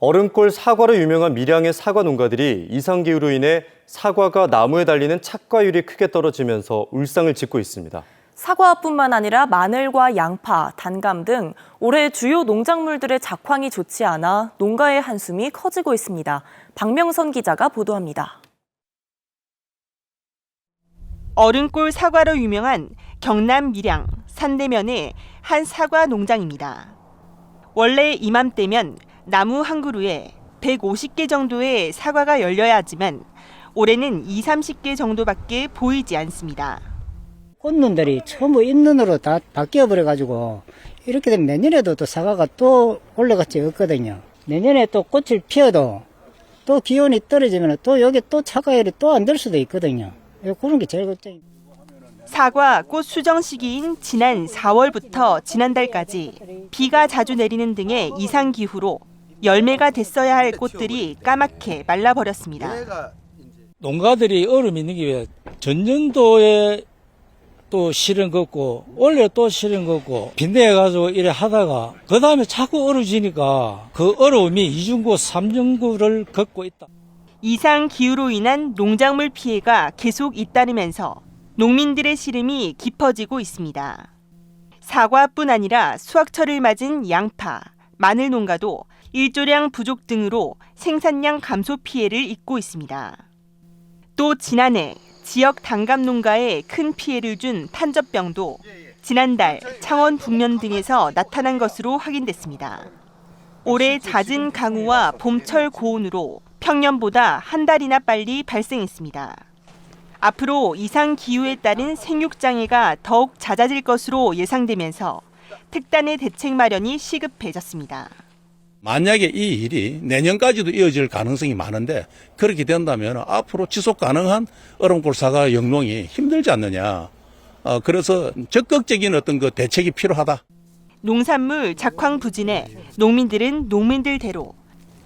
얼음골 사과로 유명한 밀양의 사과 농가들이 이상 기후로 인해 사과가 나무에 달리는 착과율이 크게 떨어지면서 울상을 짓고 있습니다. 사과뿐만 아니라 마늘과 양파, 단감 등 올해 주요 농작물들의 작황이 좋지 않아 농가의 한숨이 커지고 있습니다. 박명선 기자가 보도합니다. 어른골 사과로 유명한 경남 밀양 산대면의 한 사과 농장입니다. 원래 이맘때면 나무 한 그루에 150개 정도의 사과가 열려야 하지만 올해는 2, 30개 정도밖에 보이지 않습니다. 꽃눈들이 전부 잇눈으로 다 바뀌어 버려 가지고 이렇게 되면 내년에도 또 사과가 또 올라갈지 없거든요. 내년에 또 꽃을 피워도 또 기온이 떨어지면 또 여기 또 사과열이 또 안 될 수도 있거든요. 그런 게 제일 걱정입니다. 사과 꽃 수정 시기인 지난 4월부터 지난달까지 비가 자주 내리는 등의 이상 기후로 열매가 됐어야 할 꽃들이 까맣게 말라버렸습니다. 농가들이 얼음 있는 게 전년도에 또 실은 걷고 원래 또 실은 걷고 빈대해 가지고 이래 하다가 그 다음에 자꾸 얼어지니까 그 어려움이 이중구 삼중구를 걷고 있다. 이상 기후로 인한 농작물 피해가 계속 잇따르면서 농민들의 시름이 깊어지고 있습니다. 사과뿐 아니라 수확철을 맞은 양파, 마늘 농가도 일조량 부족 등으로 생산량 감소 피해를 입고 있습니다. 또 지난해 지역 단감 농가에 큰 피해를 준 탄저병도 지난달 창원 북면 등에서 나타난 것으로 확인됐습니다. 올해 잦은 강우와 봄철 고온으로 평년보다 한 달이나 빨리 발생했습니다. 앞으로 이상 기후에 따른 생육 장애가 더욱 잦아질 것으로 예상되면서 특단의 대책 마련이 시급해졌습니다. 만약에 이 일이 내년까지도 이어질 가능성이 많은데 그렇게 된다면 앞으로 지속 가능한 얼음골 사과 영농이 힘들지 않느냐. 어, 그래서 적극적인 어떤 그 대책이 필요하다. 농산물 작황 부진에 농민들은 농민들대로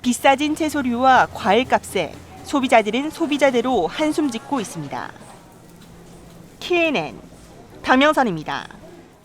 비싸진 채소류와 과일값에 소비자들은 소비자대로 한숨 짓고 있습니다. KNN 박명선입니다.